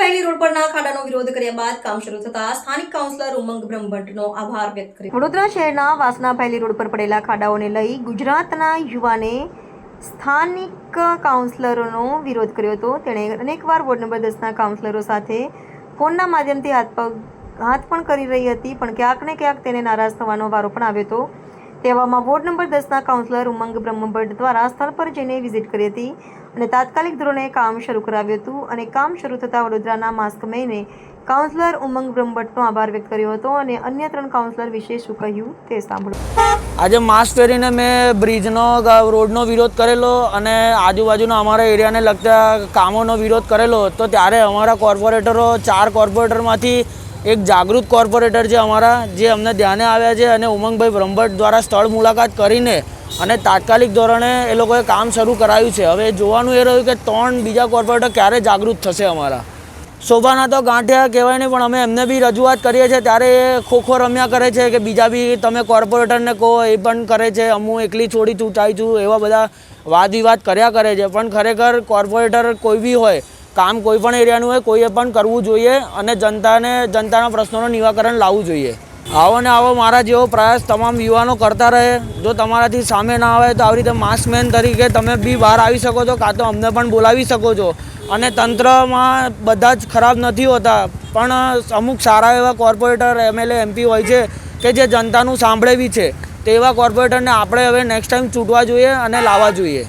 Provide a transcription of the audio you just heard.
પહેલી રોડ પરના ખાડાનો વિરોધ કર્યા બાદ કામ શરૂ થતા સ્થાનિક કાઉન્સિલર ઉમંગ બ્રહ્મભટ્ટનો આભાર વ્યક્ત કર્યો. વડોદરા શહેરના વાસના પહેલી રોડ પર પડેલા ખાડાઓને લઈ ગુજરાતના યુવાને સ્થાનિક કાઉન્સિલરોનો વિરોધ કર્યો હતો. તેણે અનેકવાર વોર્ડ નંબર દસના કાઉન્સિલરો સાથે ફોનના માધ્યમથી હાથ પગ હાથ પણ કરી રહી હતી, પણ ક્યાંક ને ક્યાંક તેને નારાજ થવાનો વારો પણ આવ્યો હતો. તેવામાં વોર્ડ નંબર દસના કાઉન્સિલર ઉમંગ બ્રહ્મભટ્ટ દ્વારા સ્થળ પર જઈને વિઝિટ કરી હતી અને તાત્કાલિક ધોરણે કામ શરૂ કરાવ્યું હતું અને કામ શરૂ થતાં વડોદરાના માસ્ક મેને કાઉન્સિલર ઉમંગ બ્રહ્મભટ્ટનો આભાર વ્યક્ત કર્યો હતો અને અન્ય ત્રણ કાઉન્સિલર વિશે શું કહ્યું તે સાંભળો. આજે માસ્ક પહેરીને મેં બ્રિજનો રોડનો વિરોધ કરેલો અને આજુબાજુના અમારા એરિયાને લગતા કામોનો વિરોધ કરેલો. તો ત્યારે અમારા કોર્પોરેટરો ચાર કોર્પોરેટરમાંથી એક જાગૃત કોર્પોરેટર છે અમારા, જે અમને ધ્યાને આવ્યા છે અને ઉમંગભાઈ બ્રહ્મભટ્ટ દ્વારા સ્થળ મુલાકાત કરીને અને તાત્કાલિક ધોરણે એ લોકોએ કામ શરૂ કરાવ્યું છે. હવે જોવાનું એ રહ્યું કે ત્રણ બીજા કોર્પોરેટર ક્યારે જાગૃત થશે અમારા. શોભાના તો ગાંઠિયા કહેવાય નહીં, પણ અમે એમને બી રજૂઆત કરીએ છીએ, ત્યારે એ ખોખો રમ્યા કરે છે કે બીજા બી તમે કોર્પોરેટરને કહો, એ પણ કરે છે અમુક એકલી છોડી ચૂંટાઈ છું, એવા બધા વાદ વિવાદ કર્યા કરે છે. પણ ખરેખર કોર્પોરેટર કોઈ બી હોય કામ કોઈ પણ એરિયાનું હોય, કોઈએ પણ કરવું જોઈએ અને જનતાને, જનતાના પ્રશ્નોનું નિવાકરણ લાવવું જોઈએ. આવો ને આવો મારા જેવો પ્રયાસ તમામ યુવાનો કરતા રહે. જો તમારાથી સામે ના આવે તો આવી રીતે માસ્કમેન તરીકે તમે બી બહાર આવી શકો છો, કાં તો અમને પણ બોલાવી શકો છો. અને તંત્રમાં બધા જ ખરાબ નથી હોતા, પણ અમુક સારા એવા કોર્પોરેટર એમએલએ એમપી હોય છે કે જે જનતાનું સાંભળે બી છે. તેવા કોર્પોરેટરને આપણે હવે નેક્સ્ટ ટાઈમ ચૂંટવા જોઈએ અને લાવવા જોઈએ.